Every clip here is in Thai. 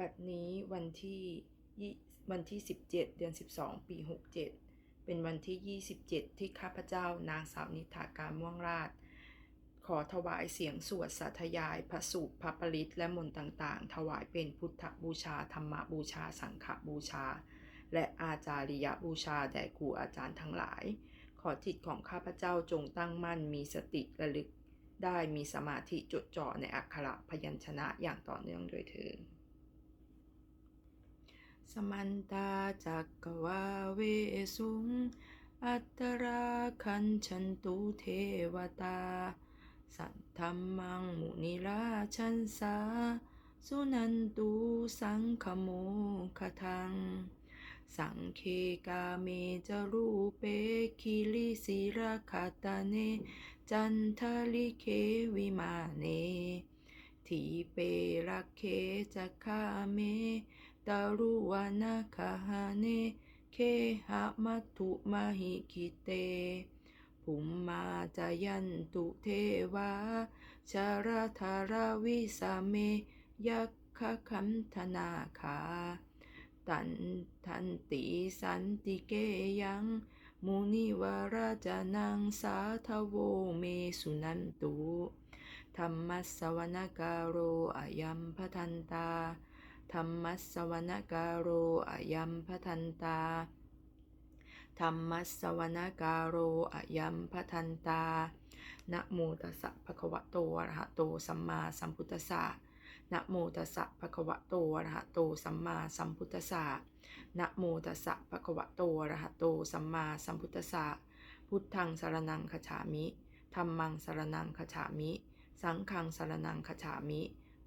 บัดนี้วันที่วันที่ 17 เดือน 12 ปี 67 เป็นวันที่ 27 ที่ข้าพเจ้านางสาวนิธาการม่วงราช ขอถวายเสียงสวดสาธยายพระสูตรพระปริตและมนต์ต่างๆ ถวายเป็นพุทธบูชา ธรรมบูชา สังฆบูชา และอาจาริยบูชาแด่ครูอาจารย์ทั้งหลาย ขอจิตของข้าพเจ้าจงตั้งมั่นมีสติระลึกได้มีสมาธิจดจ่อในอักขระพยัญชนะอย่างต่อเนื่องโดยเถิด สมันตาจักกวาเวสุง อัตตราคันชันตุเทวตา สัทธรรมังมุนิราชันสา สุนันตุสังขโมคทัง สังเคกาเมจรูเปคิลิสิราคาตาเน จันทลิเควิมาเน ทีเปรักเคจักขาเม ตารุวานาคาหาเน เคหะมัตุมาหิกิเตภุมมาจายันตุเทวา ชาราธาราวิสาเม ยักขคันธนาคา ตันทันติสันติเกยัง มุนิวาราจานังสาทโวเมสุนันตุ ธรรมสวนกาโรอายัมพทันตา ธรรมัสวนการโรอยัมพทันตา ธรรมัสวนการโรอยัมพทันตา นะโมตัสสะภะคะวะโตอะระหะโตสัมมาสัมพุทธัสสะนะโมตัสสะภะคะวะโตอะระหะโตสัมมาสัมพุทธัสสะนะโมตัสสะภะคะวะโตอะระหะโตสัมมาสัมพุทธัสสะพุทธังสารนังคฉามิธัมมังสารนังคฉามิ สังฆังสารนังคฉามิ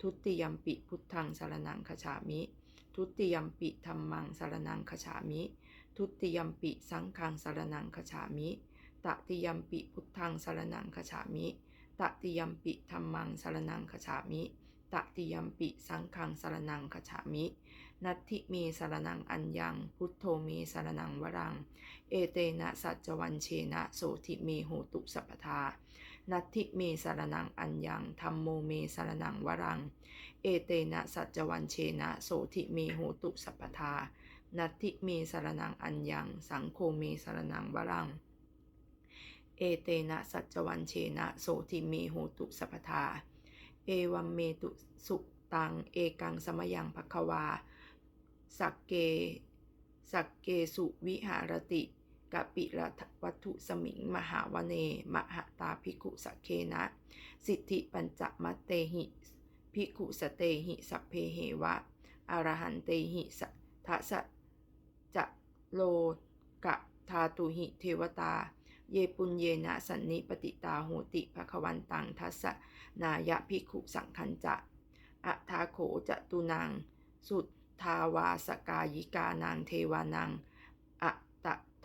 ทุติยมปิพุทธังสารนังคฉามิ ทุติยมปิธัมมังสารนังคฉามิ ทุติยมปิสังฆังสารนังคฉามิตติยมปิพุทธังสารนังคฉามิตติยมปิธัมมังสารนังคฉามิตติยมปิสังฆังสารนังคฉามิ นัตถิเมสารนังอัญญัง พุทโธเมสารนังวรัง เอเตนะสัจจวันเชนะโสธิเมโหตุสัพพทา นัตถิเมสารนังอัญญังธรรมโมเมสารนังวรัง เอเตนะสัจจวันเชนะ โสธิเมโหตุสัพพทา นัตถิเมสารนังอัญญัง สังโฆเมสารนังวรัง เอเตนะสัจจวันเชนะ โสธิเมโหตุสัพพทา เอวัมเมตุสุตัง เอกังสมยังภควา สักเก สักเกสุวิหารติ กปิละวัตถุสมิง มหาวเน มหตาภิกขุสเคนะ สิทธิปัญจมัตเตหิภิกขุสเตหิสัพเพเหวะอรหันเตหิสัทสะจะโลกะทาตุหิเทวตา เยปุญเยนะสันนิปติตาโหติภควันตังทัสสะนายะภิกขุสังคันจะอะทาโขจะตุนังสุทธาวาสกายิกานางเทวานัง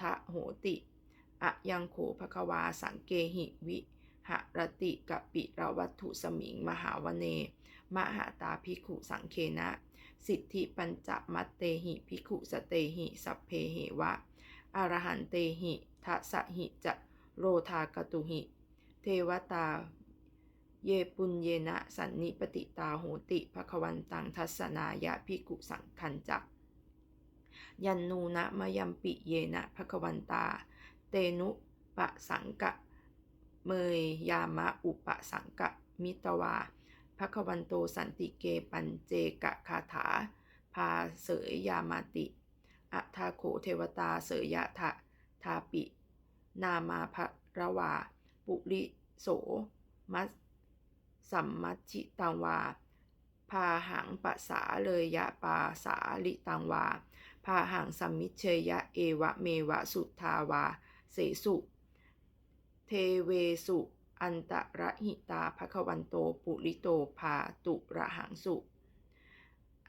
ทะโหติอะยังโขภควาสังเกหิวิหรติกปิรวัตถุสมิง มหาวเน มหาตาภิกขุสังเคนะ สิทธิปัญจมัตเตหิภิกขุสเตหิ สัพเพเหวะ อรหันเตหิทัสสะหิจะโรธากตุหิ เทวตา เยปุญเยนะ สันนิปติตาโหติภควันตังทัสสนายะภิกขุสังคันจัก ยันนูนะมยัมปิเยนะภควันตา เตนุปะสังกะ เมยยามะอุปสังกะ มิตวาภควันโตสันติเกปัญเจกะคาถา พาเสยยามาติอัทาโขเทวตาเสยยะทะทาปิ นามาภระวา ปุริโส มัสสัมมัชิตังวา พาหังปะสาเลยยะปาสาลิตังวา พาหังสัมมิเชยะเอวะเมวะสุทาวา เสสุ เทเวสุ อันตระหิตาภควันโต ปุริโตภาตุระหังสุ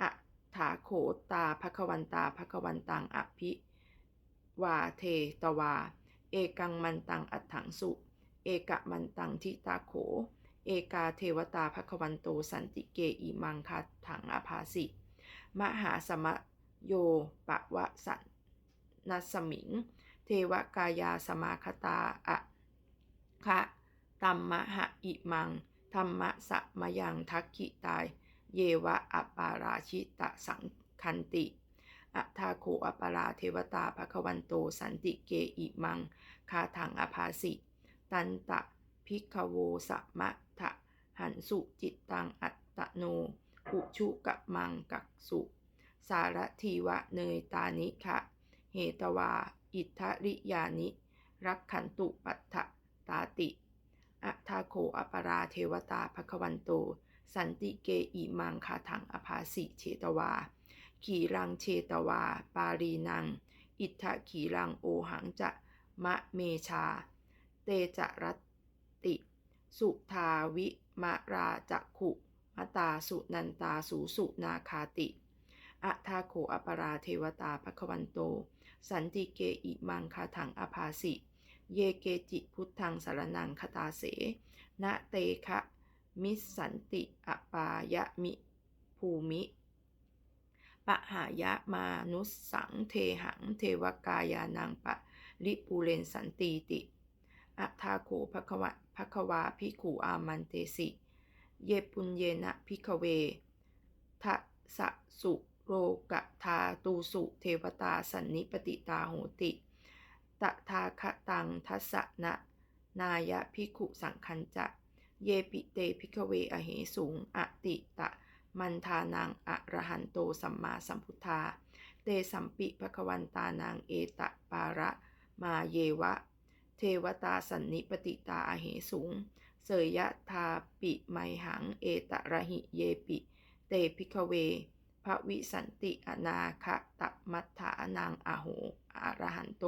อะถาโขตาภควันตาภควันตังอภิวาเทตวา เอกังมันตังอัตถังสุ เอกะมันตังทิตาโข เอกาเทวตาภควันโตสันติเกอิมังคาถังอภาสิ มหาสมะ โยปะวะสันนัสมิง เทวกายาสมาคตาอะคะตัมมะหะอิมังธรรมะสะมยังทักขิตาย เยวะอปาราชิตะสังคันติอัทาโคอปาราเทวตาภควันโตสันติเกอิมัง คาถังอภาสิ ตันตะพิกโวสะมะทะหันสุจิตตังอัตตโน อุชุกะมังกักสุ สารทีวะเนยตานิคะเหตวา อิทธริยานิ รักขันตุปัฏฐตาติอัทาโคอปาราเทวตาภควันโต สันติเกอิมังคาถังอภาสิเชตวา ขีรังเชตวา ปารีนัง อิทธขีรังโอหังจะมะเมชา เตจรัตติ สุทาวิมาราจักขุมตาสุนันตาสูสุนาคาติ อัทาโคอปาราเทวตาภควันโต สันติเกอิมังคาถังอภาสิ เยเกจิพุทธังสารนังคตาเสนะเตคะมิสสันติอปายะมิภูมิปะหายะมานุสสังเทหังเทวกายานังปะริปูเรนสันตีติอัทาโคภควะภควาพิขูอามันเตสิ เยปุญเยนะพิกเวทะสะสุ โรกะทาตูสุเทวตาสันนิปติตาโหติตทาคตังทัสสนะนายะพิขุสังคันจะ เยปิเตพิกเวอเหสุงอติตะ มันทานังอะระหันโตสัมมาสัมพุทธา เตสัมปิภควันตานังเอตะปาระมาเยวะ เทวตาสันนิปติตาอเหสุงเสยยะทาปิไมหังเอตระหิเยปิ เตพิกเว พระวิสันติอนาคะตะมัฏฐานังอโหอรหันโต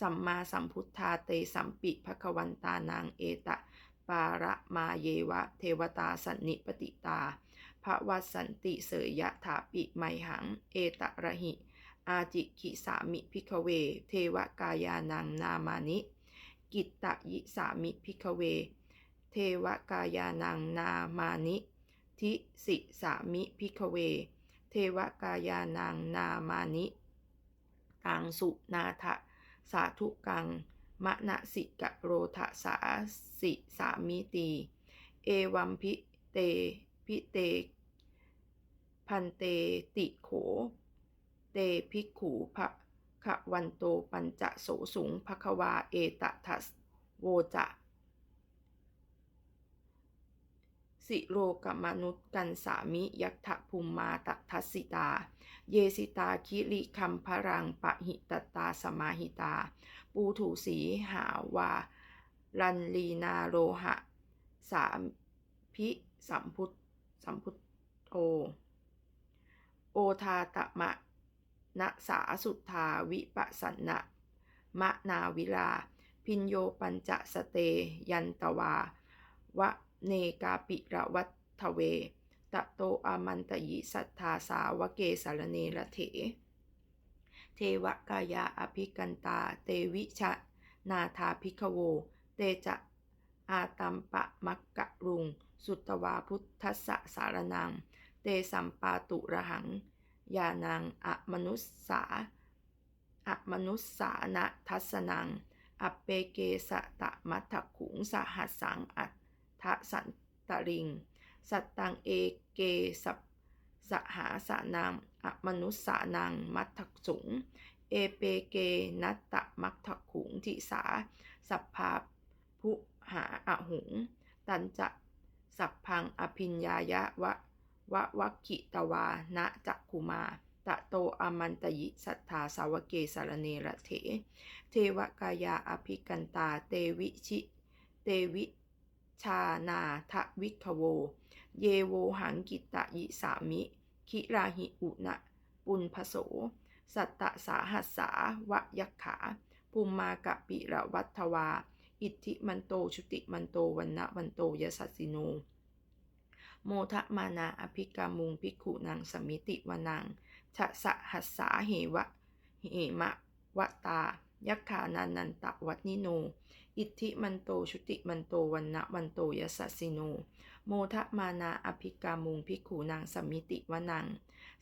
สัมมาสัมพุทธาเตสัมปิภควันตานังเอตะ ปาระมาเยวะ เทวตาสันนิปติตาพระวัสันติเสยยะถาปิไมหัง เอตะระหิ อาจิขิสามิพิกเว เทวกายานังนามานิ กิตตยิสามิพิกเว เทวกายานังนามานิ ทิสิสามิพิกเว เทวกายานังนามานิ ตังสุนาทะสาธุกัง มะนะสิกะโรทะสาสิสามิตี เอวัมพิเตพิเต พันเตติโข เตภิกขูภะขวันโตปัญจะโสสุงภควาเอตทัสโวจะ สิโรกมนุษย์กันสามิยักถภูมมาตทัสสิตา เยสิตาคิริคัมพรังปะหิตตาสมาหิตา ปูถูสีหาวารันลีนาโรหะ สามพิสัมพุทสัมพุทโธโอทาตะมะนะสาสุทธาวิปัสนะมะนาวิลา พินโยปัญจสเตยันตวาวะ เนกาปิระวัตทเว ตะโตอามันตยิสัทธาสาวเกสารเนระเถ เทวกายาอภิกันตา เตวิชะ นาธาพิกโว เตจะอาตัมปะมักกะรุง สุตวาพุทธสสะสารนังเตสัมปาตุระหัง ยานังอะมนุสสาอะมนุสสานะทัสนัง อเปเกสะตะมัทขุงสหัสสังอัต ทะสันตริง สัตตังเอเกสัพสหาสานังอมนุสสานัง มัทถสุง เอเปเกนัตตะมัทถขุงทิสา สัพพาพุหาอหุง ตันจะสัพพังอภิญญายะวะวะวักขิตวานะจักคุมาตะโตอมันตยิสัทธาสาวเกสารเนระเถ เทวกายาอภิกันตา เตวิชิ เตวิ ชานาทะวิคโว เยโวหังกิตะยิสามิ คิราหิอุณะ ปุณพโส สัตตสาหัสสาวะยักขา ภูมมากะปิระวัตวา อิทธิมันโตชุติมันโตวันนะวันโตยสัสสิโน โมทะมานาอภิกามุงภิกขุนางสมิติวนังชะสะหัสสาเหวะ เหมะวะตา ยักขานันนันตะวัตนิโน อิทธิมันโตชุติมันโตวันนะวันโตยสัสสิโน โมทะมานาอภิกามุงภิกขุนางสมิติวนัง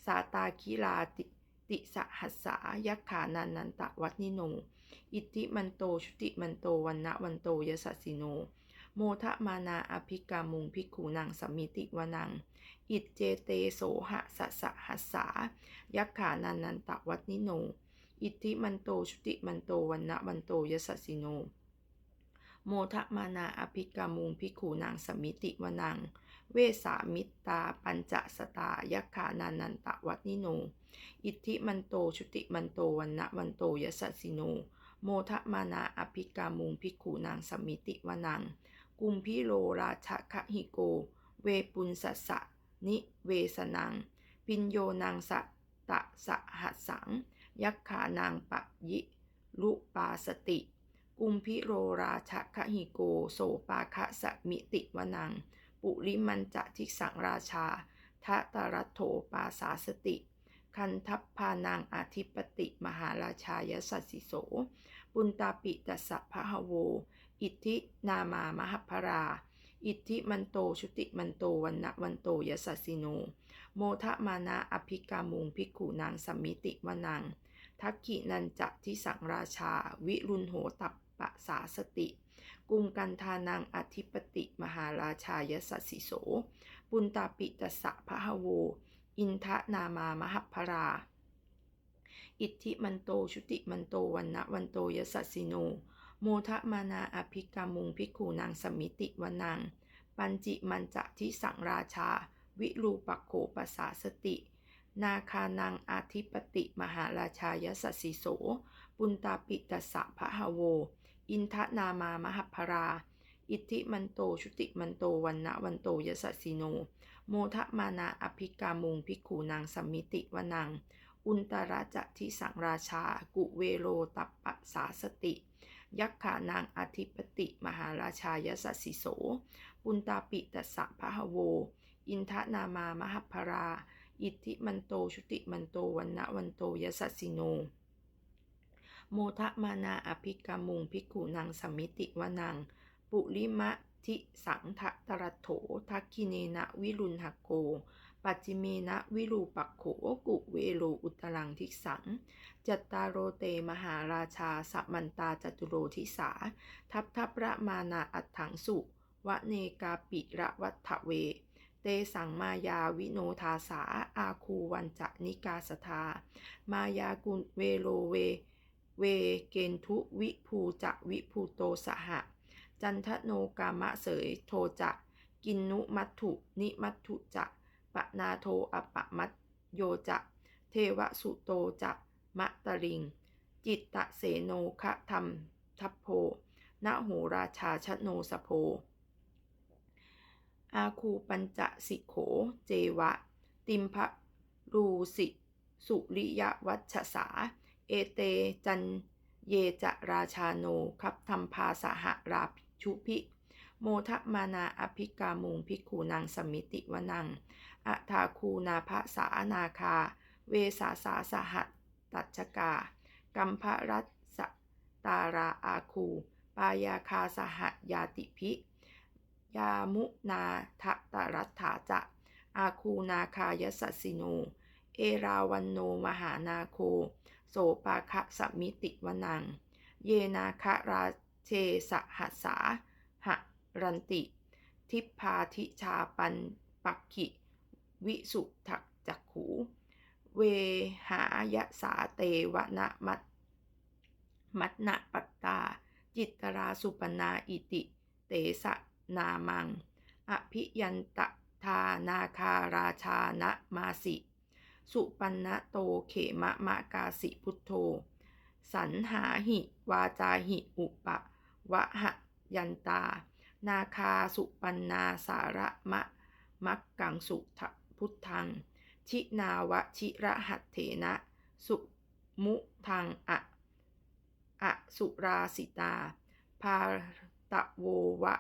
สาตาคิลาติติสหัสสายักขานันนันตะวัตนิโน อิทธิมันโตชุติมันโตวันนะวันโตยสัสสิโน โมทะมานาอภิกามุงภิกขุนังสมิติวนัง อิจเจเตโสหะสะสะหัสสายักขานันนันตะวัตนิโน อิทธิมันโตชุติมันโตวันนะวันโตยสสสิโน โมทะมานาอภิกามุงภิขุนังสมิติวนัง เวสามิตตาปัญจสตายักขานันนันตะวัตนิโน อิทธิมันโตชุติมันโตวันนะวันโตยสสสิโน โมทะมานาอภิกามุงภิขุนังสมิติวนัง กุมพิโลราชคะหิโก เวปุนสสะนิเวสนังปิญโยนางสะตะสะหัสสัง ยักขานางปะยิลุปาสติ กุมพิโรราชคะหิโก โสปาคะสมิติวนัง ปุริมันจะทิสังราชาทะตรัตโถปาสาสติ คันทัพพานางอาทิปติมหาราชายสัสสิโส ปุนตาปิตัสสะพะหโว อิทธินามามหพรา อิทธิมันโตชุติมันโตวันนะวันโตยสัสสิโน โมทะมานาอภิกามุงภิกขุนางสมิติวนัง ทักขินันจะทิสังราชา วิรุณโหตัป ปะสาสติ กุมกันทานังอธิปติ มหาราชายสัสสิโส ปุนตาปิตสะพะหโว อินทะนามามหพรา อิทธิมันโตชุติมันโตวันนะวันโตยสัสสิโน โมทะมานาอภิกามุงภิกขุนางสมิติวนัง ปัญจิมันจะทิสังราชา วิรูปโขปสาสตินาคานังอาทิปติ มหาราชายสัสสิโส ปุนตาปิตสะพะหโว อินทนามามหพรา อิทธิมันโต ชุติมันโต วันนะวันโตยสัสสิโน โมทะมานาอภิกามุงภิกขุนางสมมิติวนัง อุนตระจะทิสังราชา กุเวโรตัปปะสาสติ ยักขานางอธิปติมหาราชายสัสิโส ปุนตาปิตสะพะหโว อินทนามามหพรา อิทธิมันโต ชุติมันโต วันนะวันโตยสัสสิโน โมทะมานาอภิกามุงภิกขุนางสัมมิติวนัง ปุริมะทิสังทะตรัตโถทักคิเนนะวิรุณหโก ปัจจิเมนะวิรูปักโขกุเวโรอุตรังทิสัง จัตตารโรเตมหาราชาสัมมันตาจตุโรทิสา ทัพทัพระมานาอัตถังสุวะเนกาปิระวัฏเว เตสังมายาวิโนทาสาอาคูวันจะนิกาสทา มายากุลเวโลเว เวเกนทุวิภูจะวิภูโตสหะ จันทโนกามะเสยโทจะกินนุมัตถุนิมัตถุจะปะนาโทอปะมัตโยจะเทวสุโตจะมะตริง จิตตะเสโนคะธรรมทัพโพนะโหราชาชโนสโพ อาคูปัญจสิโขเจวะ ติมพะรูสิ สุริยวัชสา เอเตจันเยจะราชาโนคับธรรมภาสหราชุพิโมทะมานาอภิกามุงภิกขุนางสมิติวนังอัทาคูนาภะสานาคา เวสาสาสหัตตัจกา กัมภรัสสตาราอาคู ปายาคาสหยาติพิ ยามุนาทะตรัตถาจะ อาคูนาคายัสสิโน เอราวันโนมหานาโค โสปาคะสมิติวนัง เยนาคราเชสหัสาหะรันติ ทิพาทิชาปันปักขิ วิสุทักจักขู เวหายสาเตวนะมัตมัตนะปัตตา จิตตราสุปนาอิติ เตสะนามัง อภิยันตทานาคาราชานะมาสิ สุปันนะโตเขมะมะกาสิพุทโธ สันหาหิ วาจาหิ อุปะวะหะยันตา นาคาสุปันนาสาระมะ มักกังสุทพุทธัง ชินาวะชิระหัตเถนะ สุมุทังอะอะสุราสิตา ภาตะโววะ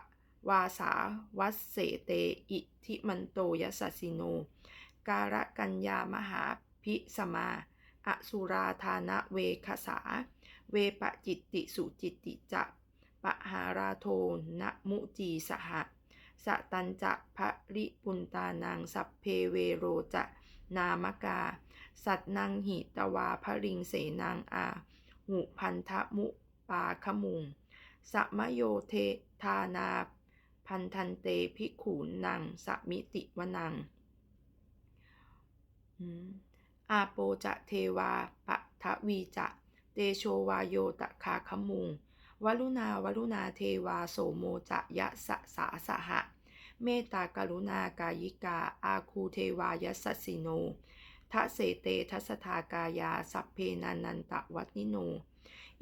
วาสาวัสเสเต อิทิมันโตยสัสสิโน การกัญญามหาพิสมาอสุราธานะเวคสา เวปจิตติสุจิตติจะปหาราโทนะมุจีสหะสตันจะภริปุนตานังสัพเพเวโรจะ นามกา สัตนังหิตวาภริงเสนังอาหุพันธมุปาขมุงสัมโยเทธานา พันทันเตภิขุนังสมิติวนัง อาโปจะเทวาปะทวีจะเตโชวายโยตะคาขมุงวรุณาวรุณาเทวาโสโมจะยะสะสาสหะ เมตตากรุณากายิกา อาคูเทวายสสสิโนทะเสเตทัสทากายา สัพเพนันนันตะวัตนิโน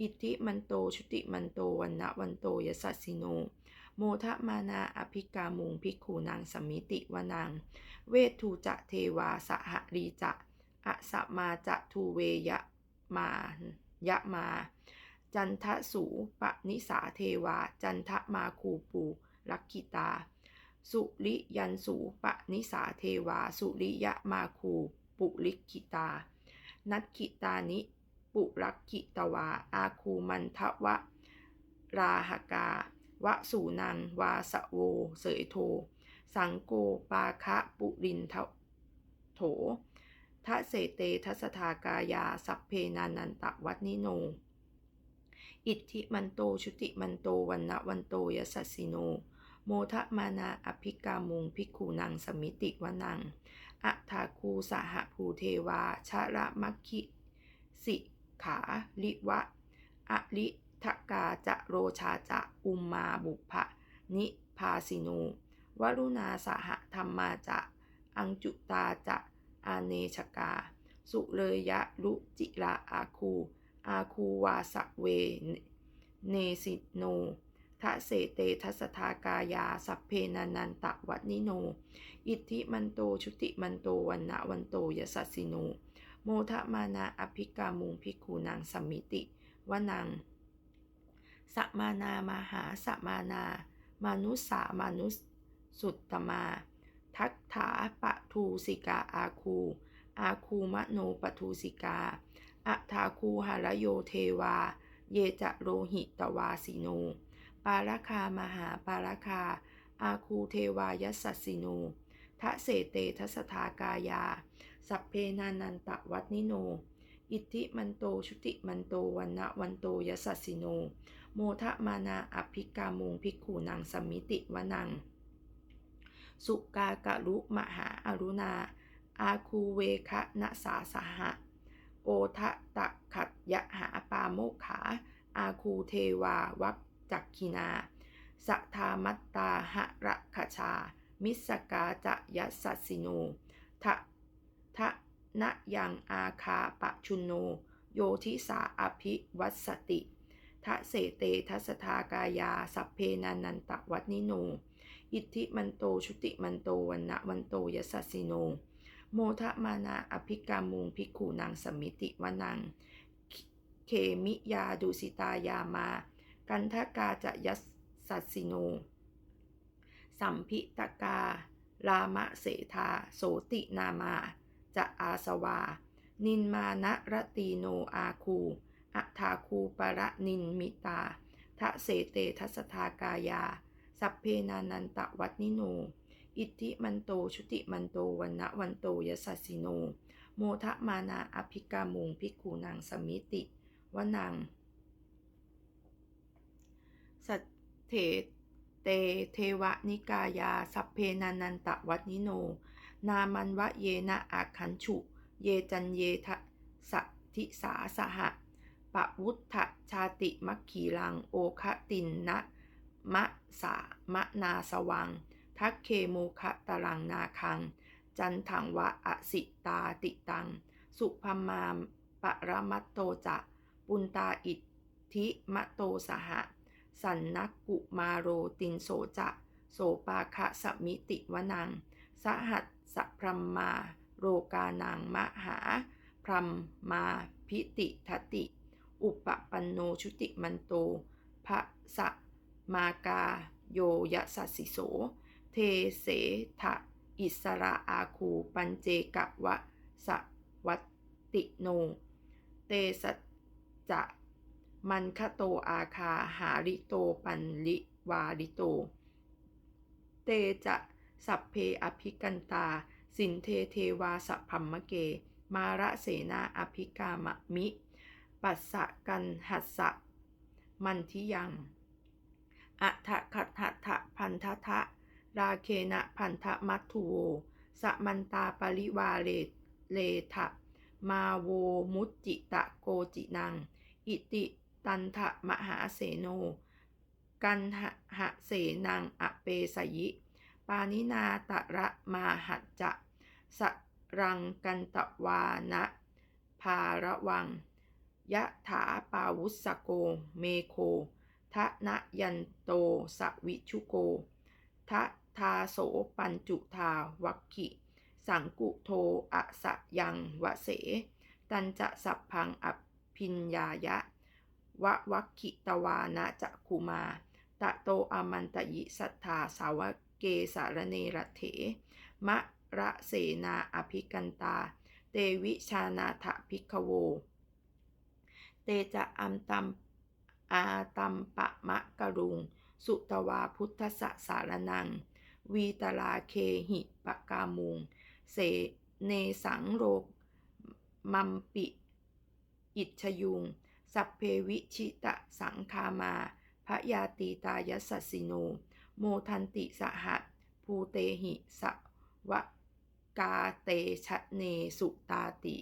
อิทธิมันโตชุติมันโตวันนะวันโตยสัสสิโน โมทะมานาอภิกามุงภิกขูนางสมิติวนัง เวทูจะเทวาสหรีจะอะสะมาจะทูเวยะมายะมา จันทสูปนิสาเทวา จันทมาคูปูลักขิตา สุริยันสูปนิสาเทวา สุริยะมาคูปุลิกิตา นัตขิตานิ ปุรักขิตวา อาคูมันทวะ ราหกา วะสูนัง วาสโว เสยโท สังโกปาคะปุรินทโถทะเสเตทัสทากายา สัพเพนานันตะวัตนิโน อิทธิมันโต ชุติมันโต วันนะวันโตยสัสสิโน โมทะมานาอภิกามุงภิกขุนังสมิติวนังอัทาคูสหภูเทวาชาระมัคคิ สิขา ลิวะอะลิ ทกาจะโรชาจะอุมมาบุพะนิพาสิโนวรุณาสหธรรมาจะ อังจุตาจะอาเนชกา สุเลยะลุจิลาอาคู อาคูวาสเว เนสิโนทะเสเตทัสทากายา สัพเพนันนันตะวันิโน อิทธิมันโตชุติมันโตวันนะวันโตยสัสสิโน โมทะมานาอภิกามุงภิกขุนางสมมิติวนัง สมานามาหาสมานา มานุสามานุสสุตตมา ทักถาปะทูสิกาอาคู อาคูมะโนปทูสิกาอัทาคูหารโยเทวา เยจะโรหิตวาสิโน ปาราคามหาปาราคา อาคูเทวายัสสสิโนทะเสเตทัสทากายา สัพเพนานันตะวัตนิโน อิทธิมันโตชุติมันโตวันนะวันโตยสัสสิโน โมทะมานาอภิกามุงภิกขุนางสมิติวนัง สุกากะรุมหาอรุณา อาคูเวคะนะสาสหะ โอทะตะขัดยะหาปาโมกขา อาคูเทวาวักจักคินาสัทามัตตาหะระคชา มิสกาจะยัสสสิโนทะทะ นะยังอาคาปะชุนโน โยทิสาอภิวัสสติทะเสเตทัสทากายา สัพเพนันนันตะวัตนิโน อิทธิมันโตชุติมันโตวันนะวันโตยสัสสิโน โมทะมานาอภิกามุงภิกขุนางสมิติวนัง เคมิยาดุสิตายามา กันทกาจะยัสสัสสิโน สัมพิตกา รามะเสธา โสตินามา จะอาสวา นินมานะรตีโนอาคูอัทาคูปะระนินมิตาทะเสเตทัสทากายา สัพเพนานันตะวัตนิโน อิทธิมันโตชุติมันโตวันนะวันโตยสัสสิโน โมทะมานาอภิกามุงภิกขุนางสมิติวนัง สัตเถเตเทวนิกายา สัพเพนันนันตะวัตนิโน นามันวะเยนะอาคันฉุเยจันเยทะสัทิสาสหะปะวุฒชาติมัคคีลังโอคะตินนะมะสามะนาสวัง ทักเคโมคะตะลังนาคัง จันถังวะอสิตาติตัง สุพมามปรมัตโตจะปุนตาอิทธิมะโตสหะ สันนักกุมาโรตินโสจะ โสปาคะสมิติวนัง สหัส สะพรมมาโรกานังมหา พรมมาพิติทติ อุปปันโนชุติมันโตพระสะมากาโยยะสัสสิโส เทเสทะอิสระอาคูปัญเจกะวะสะวัตติโน เตสัจจะมันคโตอาคาหาริโตปันลิวาริโต เตจะ สัพเพอภิกันตา สินเทเทวาสัพพัมมเก มาระเสนาอภิกามะมิ ปัสสะกันหัสสะมันทิยัง อัทะคัตถะพันทะทะ ราเคนะพันธมัตถุโว สมันตาปริวาเลเลทะ มาโวมุจจิตะโกจินัง อิติตันทะมหาเสโน กันหะเสนังอเปสยิานินาตระมาหัจจะสรังกันตวานะภาระวัง ยะถาปาวุสโก เมโคทะนะยันโตสวิชุโกทะทาโสปัญจุทาวัคคิสังกุโทอะสะยังวะเส ตันจะสัพพังอภิญญายะ วะวัคคิตวานะจะคุมา ตะโตอมันตยิสัทธาสาวก เกสารเนรเถ มะระเสนาอภิกันตา เตวิชานาถพิกโว เตจะอัมตัมอาตัมปะมะกรุง สุตวาพุทธสสารนัง วีตลาเคหิปะกามุง เสเนสังโรมัมปิ อิชยุง สัพเพวิชิตะสังคามาพระยาตีตายัสสิโน โมทันติสหัสภูเตหิสวะกาเตชะเนสุตาติ